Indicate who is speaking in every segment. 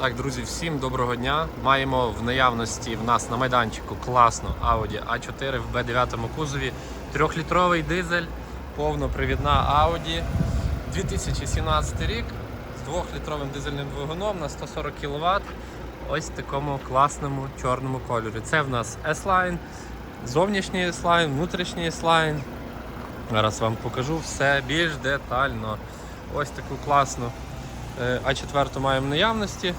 Speaker 1: Так, друзі, всім доброго дня. Маємо в наявності в нас на майданчику класну Audi A4 в B9 кузові. Трьохлітровий дизель, повнопривідна Audi. 2017 рік з двохлітровим дизельним двигуном на 140 кВт. Ось в такому класному чорному кольорі. Це в нас S-Line, зовнішній S-Line, внутрішній S-Line. Зараз вам покажу все більш детально. Ось таку класну е, А4 маємо наявності.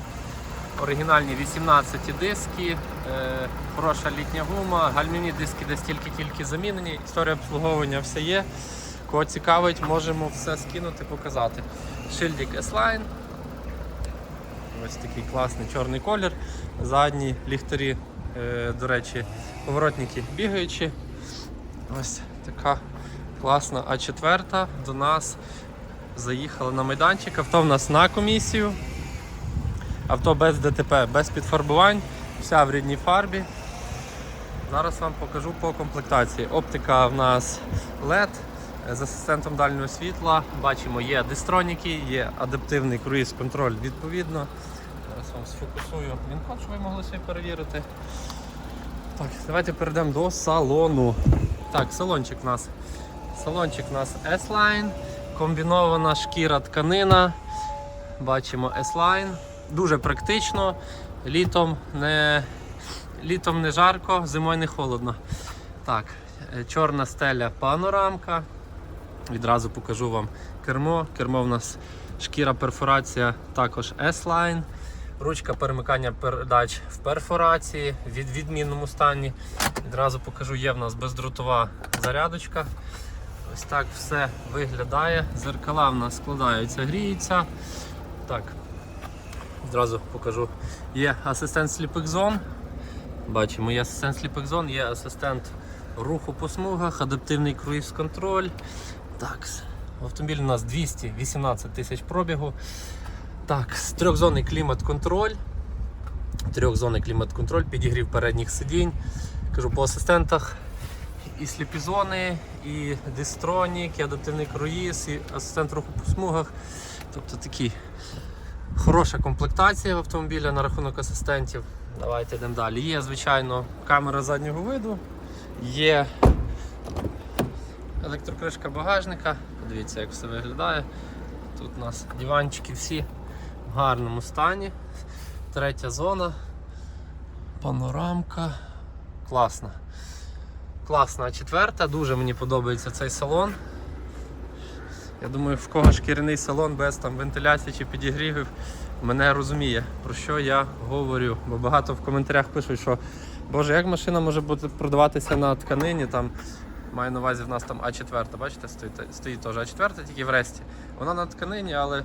Speaker 1: Оригінальні 18 диски, е, хороша літня гума, гальмівні диски десь тільки-тільки замінені. Історія обслуговування все є. Кого цікавить, можемо все скинути, показати. Шильдик S-Line. Ось такий класний чорний колір. Задні ліхтарі, е, до речі, поворотники бігаючі. Ось така класна А4 до нас заїхала на майданчик. Авто в нас на комісію. Авто без ДТП, без підфарбувань, вся в рідній фарбі. Зараз вам покажу по комплектації. Оптика в нас LED з асистентом дальнього світла. Бачимо, є дистроніки, є адаптивний круїз-контроль відповідно. Зараз вам сфокусую вінкод, щоб ви могли собі перевірити. Так, давайте перейдемо до салону. Так, салончик у нас. Салончик у нас S-Line, комбінована шкіра тканина. Бачимо S-Line. Дуже практично. Літом не, літом не жарко, зимою не холодно. Так, е, чорна стеля панорамка. Відразу покажу вам кермо. Кермо в нас шкіра перфорація, також S-Line. Ручка перемикання передач в перфорації від відмінному стані. Відразу покажу, є в нас бездротова зарядочка. Ось так все виглядає. Зеркала в нас складаються, гріються. Так, Зразу покажу. Є асистент сліпих зон. Бачимо, є асистент сліпих зон, є асистент руху по смугах, адаптивний круїз-контроль. Так, автомобіль у нас 218 тисяч пробігу. Так, трьохзонний клімат-контроль. Трьохзонний клімат-контроль, підігрів передніх сидінь. Кажу по асистентах. І сліпі зони, і дистронік, і адаптивний круїз, і асистент руху по смугах. Тобто такі Хороша комплектація в автомобіля на рахунок асистентів. Давайте йдемо далі. Є, звичайно, камера заднього виду, є електрокришка багажника. Подивіться, як все виглядає. Тут у нас диванчики всі в гарному стані. Третя зона, панорамка. Класна. Класна четверта, дуже мені подобається цей салон. Я думаю, в кого шкіряний салон без там вентиляції чи підігрівів мене розуміє, про що я говорю. Бо багато в коментарях пишуть, що Боже, як машина може бути продаватися на тканині, там маю на увазі в нас там А4, бачите, стоїть, стоїть теж А4, тільки в ресті. Вона на тканині, але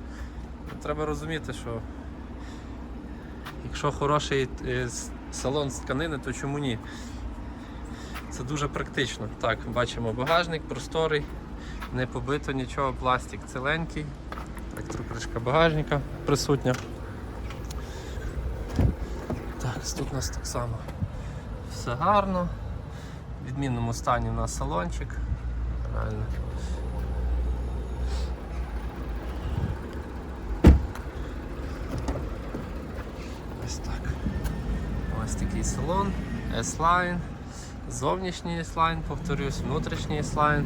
Speaker 1: треба розуміти, що якщо хороший е, салон з тканини, то чому ні? Це дуже практично. Так, бачимо багажник, просторий, не побито нічого, пластик ціленький. Електрокришка багажника присутня. Так, тут у нас так само все гарно. В відмінному стані у нас салончик. Реально. Ось так. Ось такий салон, S-Line, зовнішній S-Line, повторюсь, внутрішній S-Line,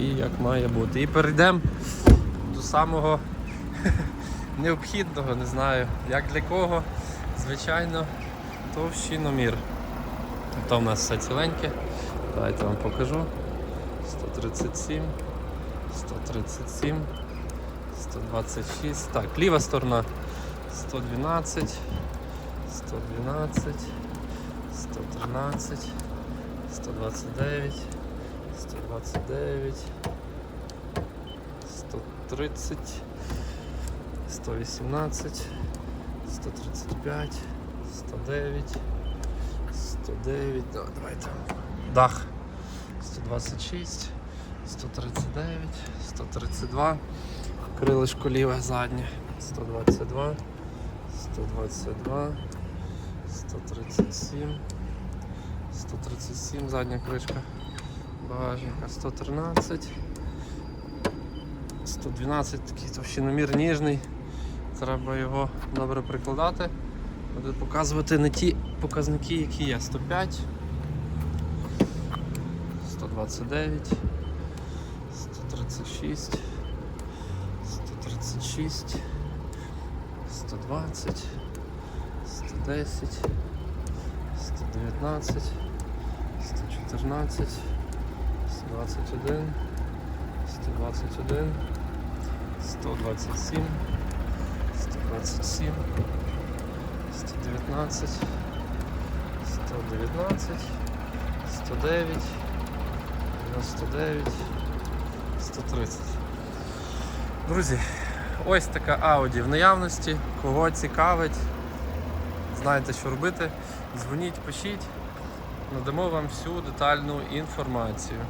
Speaker 1: такий як має бути. І перейдемо до самого необхідного, не знаю, як для кого, звичайно, товщиномір. То в нас все ціленьке. Давайте вам покажу. 137, 137, 126. Так, ліва сторона 112, 112, 113, 129, 129, 130, 118, 135, 109, 109, да, давайте. Дах. 126, 139, 132, крилишко ліве заднє, 122, 122, 137, 137, задня кришка багажника, 113, 112, такий товщиномір ніжний. треба його добре прикладати. Буде показувати не ті показники, які є. 105, 129, 136, 136, 120, 110, 119, 114, 121, 121, 127, 127, 119, 119, 109, 99, 130. Друзі, ось така Audi в наявності. Кого цікавить, знаєте, що робити. Дзвоніть, пишіть, надамо вам всю детальну інформацію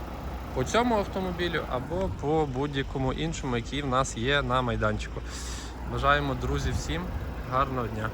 Speaker 1: по цьому автомобілю або по будь-якому іншому, який в нас є на майданчику. Бажаємо, друзі, всім гарного дня!